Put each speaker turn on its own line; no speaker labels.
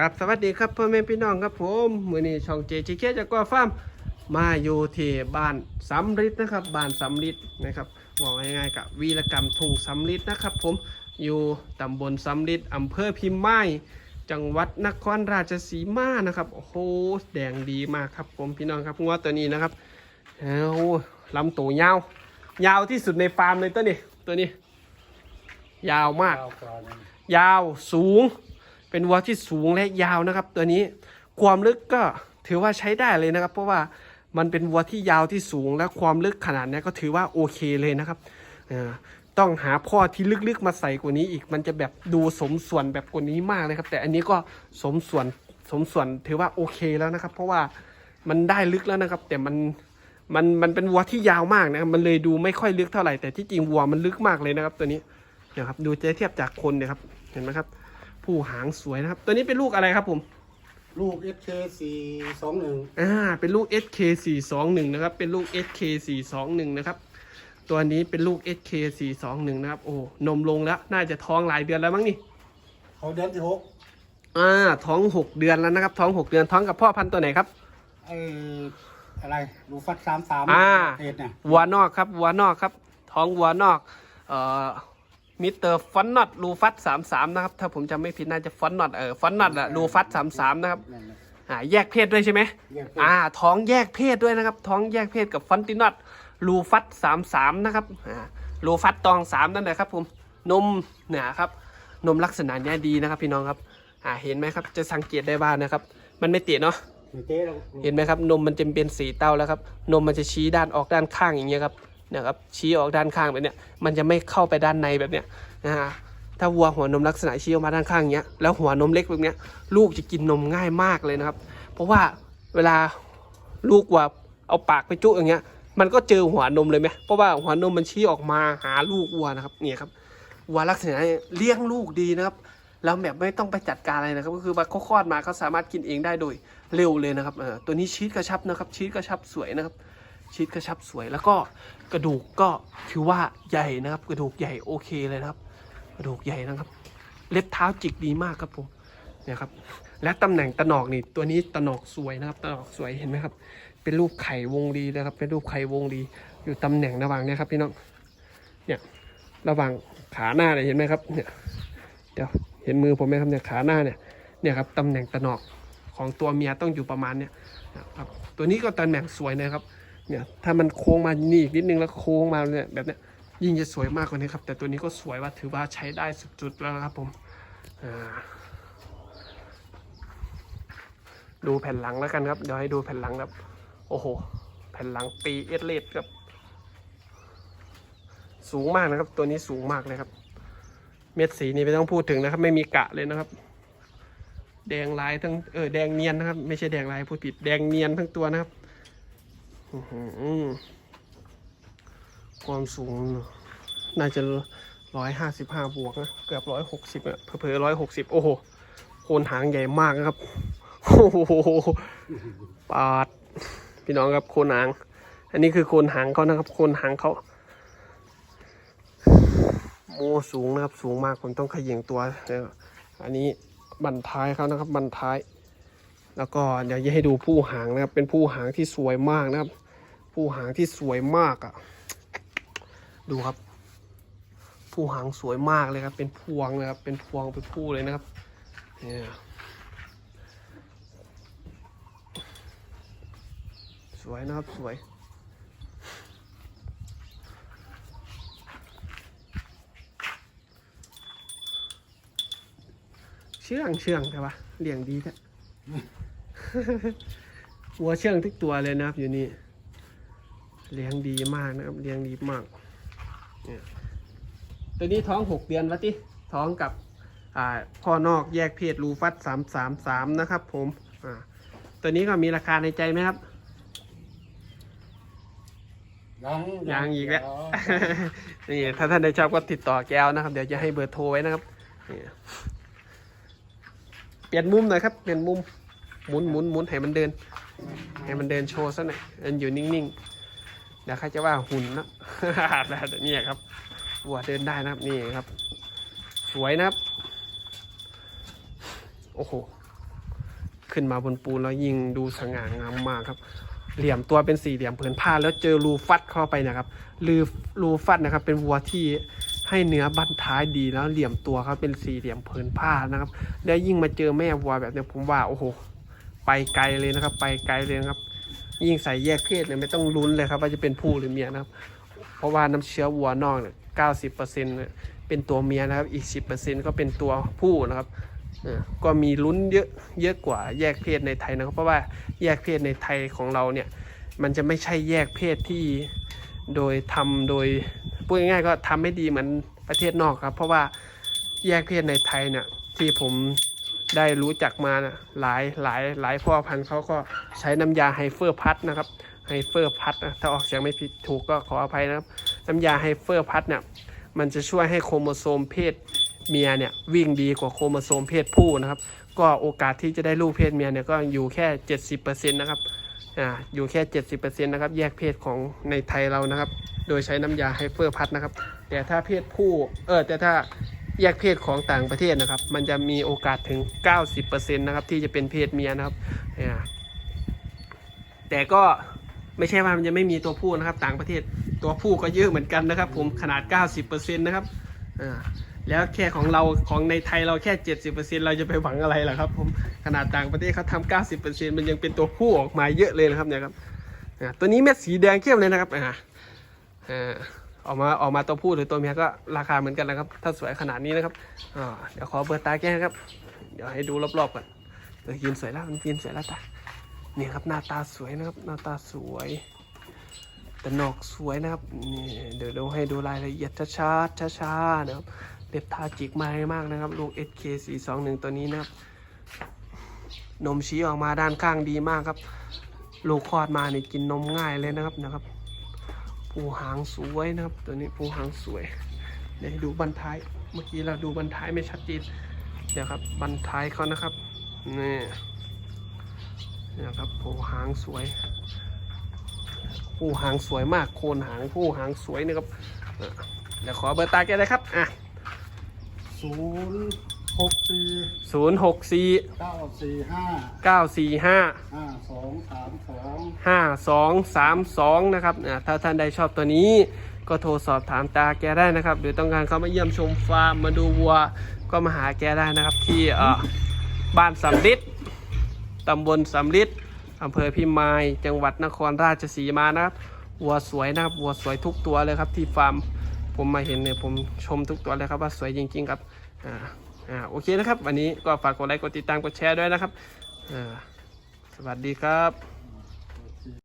กับสวัสดีครับพ่อแม่พี่น้องครับผมมือนี้ช่องเจจิเคจากกัวฟาร์มมาอยู่ที่บ้านสำริดนะครับบ้านสำริดนะครับบอกง่ายๆกับวีรกรรมทุ่งสำริดนะครับ ผมอยู่ตำบลสำริดอำเภอพิมพ์ไม้จังหวัดนครราชสีมานะครับโอ้โหแดงดีมากครับผมพี่น้องครับงวดตัวนี้นะครับโอ้โหลำตัวยาวยาวที่สุดในฟาร์มเลยตัวนี้ตัวนี้ ยาวมาก
ข้าวปลาเนี่ย
ยาวสูง เป็นวัวที่สูงและยาวนะครับ ตัวนี้ความลึกก็ถือว่าใช้ได้เลยนะครับ เพราะว่ามันเป็นวัวที่ยาวที่สูงและความลึกขนาดนี้ก็ถือว่าโอเคเลยนะครับต้องหาพ่อที่ลึกๆมาใส่กว่านี้อีกมันจะแบบดูสมส่วนแบบกว่านี้มากเลยครับ แต่อันนี้ก็สมส่วนสมส่วนถือว่าโอเคแล้วนะครับ เพราะว่ามันได้ลึกแล้วนะครับ แต่มันมันมันเป็นวัวที่ยาวมากนะครับมันเลยดูไม่ค่อยลึกเท่าไหร่แต่ที่จริงวัวมันลึกมากเลยนะครับ ตัวนี้นี่ยครับดูจะเทียบจากคนเนี่ยครับเห็นไหมครับ ผู้หางสวยนะครับ ตัวนี้เป็นลูกอะไรครับผม
ลูก SK สี่สองหนึ่ง
อ่า เป็นลูก SK 4 2 1 นะครับ เป็นลูก SK 4 2 1 นะครับ ตัวนี้เป็นลูก SK 4 2 1 นะครับ โอ้ นมลงแล้ว น่าจะท้องหลายเดือนแล้วมั้งนี่
เขาเดือนที่หก
อ่า ท้อง6เดือนแล้วนะครับ ท้อง6เดือน ท้องกับพ่อพันธุ์ตัวไหนครับ
ไอ้อะไรลูฟัดสามสาม
อ่า
เศษเนี่ย
วัวนอกครับ วัวนอกครับ ท้องวัวนอก เอ่อ มิสเตอร์ฟอนนอตลูฟัตสามสามนะครับ ถ้าผมจำไม่ผิดน่าจะฟอนนอตเออฟอนนอตอะลูฟัตสามสามนะครับ
นั่นน่ะ
อ่าแยกเพศด้วยใช่ไหม
แยกเป็น
อ่า ท้องแยกเพศด้วยนะครับ ท้องแยกเพศกับฟอนตินอตลูฟัตสามสามนะครับอ่าลูฟัตตองสามนั่นแหละครับผมนมเนี่ยครับ นมลักษณะเนี้ยดีนะครับพี่น้องครับอ่าเห็นไหมครับจะสังเกตได้บ้างนะครับ มันไม่เตี้ยเนาะ
ไม่เจ๊เรา
เห็นไหมครับนมมันจะเป็นสีเต้าแล้วครับ นมมันจะชี้ด้านออกด้านข้างอย่างเงี้ยครับเนี่ยครับชี้ออกด้านข้างแบบเนี้ยมันจะไม่เข้าไปด้านในแบบเนี้ยนะฮะถ้าวัวหัวนมลักษณะชี้ออกมาด้านข้างเงี้ยแล้วหัวนมเล็กแบบเนี้ยลูกจะกินนมง่ายมากเลยนะครับ เพราะว่าเวลาลูกวัวเอาปากไปจุอย่างเงี้ยมันก็เจอหัวนมเลยไหมเพราะว่าหัวนมมันชี้ออกมาหาลูกวัวนะครับเนี่ยครับวัวลักษณะนี้เลี้ยงลูกดีนะครับแล้วแบบไม่ต้องไปจัดการอะไรนะครับ ก็คือว่าเขาคลอดมาเขาสามารถกินเองได้โดยเร็วเลยนะครับเออตัวนี้ชีสกระชับนะครับชีสกระชับสวยนะครับ ชีสกระชับสวย แล้วก็กระดูกก็ถือว่าใหญ่นะครับ กระดูกใหญ่โอเคเลยนะครับ กระดูกใหญ่นะครับ เล็บเท้าจิกดีมากครับผมเนี่ยครับ และตำแหน่งตะหนอกนี่ตัวนี้ตะหนอกสวยนะครับตะหนอกสวยเห็นไหมครับ เป็นรูปไข่วงรีนะครับ เป็นรูปไข่วงรีอยู่ตำแหน่งระหว่างเนี่ยครับพี่น้องเนี่ยระหว่างขาหน้าเนี่ยเห็นไหมครับเนี่ยเดี๋ยวเห็นมือผมไหมครับเนี่ยขาหน้าเนี่ยเนี่ยครับตำแหน่งตะหนอกของตัวเมียต้องอยู่ประมาณเนี่ยนะครับตัวนี้ก็ตำแหน่งสวยนะครับ เนี่ยถ้ามันโค้งมานี่อีกนิดนึงแล้วโค้งมาเนี่ยแบบเนี้ยยิ่งจะสวยมากกว่านี้ครับ แต่ตัวนี้ก็สวยว่าถือว่าใช้ได้สุดๆแล้วนะครับผมดูแผ่นหลังแล้วกันครับ เดี๋ยวให้ดูแผ่นหลังครับ โอ้โห แผ่นหลังปีเอสเลดครับ สูงมากนะครับ ตัวนี้สูงมากเลยครับ เม็ดสีนี่ไม่ต้องพูดถึงนะครับ ไม่มีกะเลยนะครับ แดงลายทั้งเออแดงเนียนนะครับ ไม่ใช่แดงลายพูดผิดแดงเนียนทั้งตัวนะครับ ความสูง น่าจะร้อยห้าสิบห้าบวกนะเกือบร้อยหกสิบอะเผลอร้อยหกสิบโอ้โหโคนหางใหญ่มากนะครับโอ้โหปาด พี่น้องครับโคนหาง อันนี้คือโคนหางเขานะครับ โคนหางเขาโมสูงนะครับ สูงมากผมต้องขย่งตัวอันนี้บันท้ายเขานะครับ บันท้าย แล้วก็เดี๋ยวจะให้ดูผู้หางนะครับ เป็นผู้หางที่สวยมากนะครับ ผู้หางที่สวยมากอะ ดูครับ ผู้หางสวยมากเลยครับ เป็นพวงเลยครับ เป็นพวงเป็นผู้เลยนะครับ เนี่ยสวยนะครับสวยเชื่องเชื่องใช่ปะเลี้ยงดีแท้ วัวเชื่องทุกตัวเลยนะครับ อยู่นี่เลี้ยงดีมากนะครับเลี้ยงดีมากเนี่ยตัวนี้ท้องหกเดือนวะติท้องกับอ่าพ่อนอกแยกเพศรูฟัดสามสามสามนะครับ ผมอ่าตัวนี้ก็มีราคาในใจไหมครับ
ยัง
ยังอีกแล้ว
เดี๋ย
นี่ถ้าท่านได้ชอบก็ติดต่อแก้วนะครับ เดี๋ยวจะให้เบอร์โทรไว้นะครับนี่เป ลี่ยนมุมหน่อยครับ เปลี่ยนมุม หมุนหมุนหมุนให้มันเดิน ให้มันเดินโชว์ซะหน่อยมันอยู่นิ่งๆเดี๋ยวใครจะว่าหุ่นนะแต่นี่ครับวัวเดินได้นะครับนี่ครับ สวยนะครับ โอ้โห ขึ้นมาบนปูนแล้วยิงดูสง่างามมากครับ เหลี่ยมตัวเป็นสี่เหลี่ยมผืนผ้าแล้วเจอรูฟัดเข้าไปนะครับรูรูฟัดนะครับ เป็นวัวที่ ให้เนื้อบั้นท้ายดีแล้วเหลี่ยมตัวเขาเป็นสี่เหลี่ยมผืนผ้านะครับ แล้วยิ่งมาเจอแม่วัวแบบเนี้ยผมว่าโอ้โหไปไกลเลยนะครับ ไปไกลเลยครับ ยิ่งใส่แยกเพศเนี่ยไม่ต้องลุ้นเลยครับว่าจะเป็นผู้หรือเมียนะครับ เพราะว่าน้ำเชื้อวัวนอกเนี่ยเก้าสิบเปอร์เซ็นต์เป็นตัวเมียนะครับ อีกสิบเปอร์เซ็นต์ก็เป็นตัวผู้นะครับก็มีลุ้นเยอะเยอะกว่าแยกเพศในไทยนะครับ เพราะว่าแยกเพศในไทยของเราเนี่ย มันจะไม่ใช่แยกเพศที่โดยทำโดย พูดง่ายๆก็ทำไม่ดีเหมือนประเทศนอกครับ เพราะว่าแยกเพศในไทยเนี่ยที่ผมได้รู้จักมานะหลายหลายหลายพ่อพันธุ์เขาก็ใช้น้ำยาไฮเฟอร์พัดนะครับไฮเฟอร์พัดนะถ้าออกเสียงไม่ผิดถูกก็ขออภัยนะครับ น้ำยาไฮเฟอร์พัดเนี่ยมันจะช่วยให้โครโมโซมเพศเมียเนี่ยวิ่งดีกว่าโครโมโซมเพศผู้นะครับ ก็โอกาสที่จะได้ลูกเพศเมียเนี่ยก็อยู่แค่ 70%นะครับอ่าอยู่แค่ 70%นะครับแยกเพศของในไทยเรานะครับ โดยใช้น้ำยาไฮเฟอร์พัดนะครับ แต่ถ้าเพศผู้เออแต่ถ้าแยกเพศของต่างประเทศนะครับ มันจะมีโอกาสถึง 90%นะครับที่จะเป็นเพศเมียนะครับอ่าแต่ก็ไม่ใช่ว่ามันจะไม่มีตัวผู้นะครับ ต่างประเทศตัวผู้ก็เยอะเหมือนกันนะครับ ผมขนาด 90%นะครับอ่าแล้วแค่ของเราของในไทยเราแค่ 70%เราจะไปหวังอะไรล่ะครับ ผมขนาดต่างประเทศเขาทำ90%มันยังเป็นตัวผู้ออกมาเยอะเลยนะครับเนี่ยครับอ่าตัวนี้เม็ดสีแดงเข้มเลยนะครับ อ่าอออกมาออกมาตัวผู้หรือตัวเมียก็ราคาเหมือนกันนะครับ ถ้าสวยขนาดนี้นะครับอ่าเดี๋ยวขอเบิร์ตาแก้ครับ เดี๋ยวให้ดูรอบๆก่อนเยวยืนสวยแล้วมันยืนสวยแล้วตานี่ครับหน้าตาสวยนะครับหน้าตาสวยแต่หนอกสวยนะครับนี่เดี๋ยวเราให้ดูรายละเอียดช้าๆช้าๆนะครับเล็บทาจิกมาให้มากนะครับ ลูก SK421 ตัวนี้นะครับ นมชี้ออกมาด้านข้างดีมากครับ ลูกคลอดมานี่กินนมง่ายเลยนะครับนะครับ ปูหางสวยนะครับ ตัวนี้ปูหางสวย เดี๋ยวให้ดูบันท้าย เมื่อกี้เราดูบันท้ายไม่ชัดเจนเดี๋ยวครับบันท้ายเขานะครับนี่เนี่ยครับปูหางสวยผู้หางสวยมากโคนหางผู้หางสวยนะครับเดี๋ยวขอเบอร์ตาแกเลยครับอะ
ศูนย์ หกสี่
ศูนย์หกสี่
เก้าสี่ห้า
เก้าสี่ห้า
ห้าสองสามสอง
ห้าสองสามสองนะครับอะถ้าท่านใดชอบตัวนี้ ก็โทรสอบถามตาแกได้นะครับ หรือต้องการเข้ามาเยี่ยมชมฟาร์มมาดูวัว ก็มาหาแกได้นะครับ ที่เอ่อบ้านสำลิดตำบลสำลิดอำเภอพิมาย จังหวัดนครราชสีมานะครับวัวสวยนะครับวัวสวยทุกตัวเลยครับที่ฟาร์มผมมาเห็นเนี่ยผมชมทุกตัวเลยครับว่าสวยจริง ๆ ครับอ่า อ่าโอเคนะครับ วันนี้ก็ฝากกดไลค์กดติดตามกดแชร์ด้วยนะครับอ่าสวัสดีครับ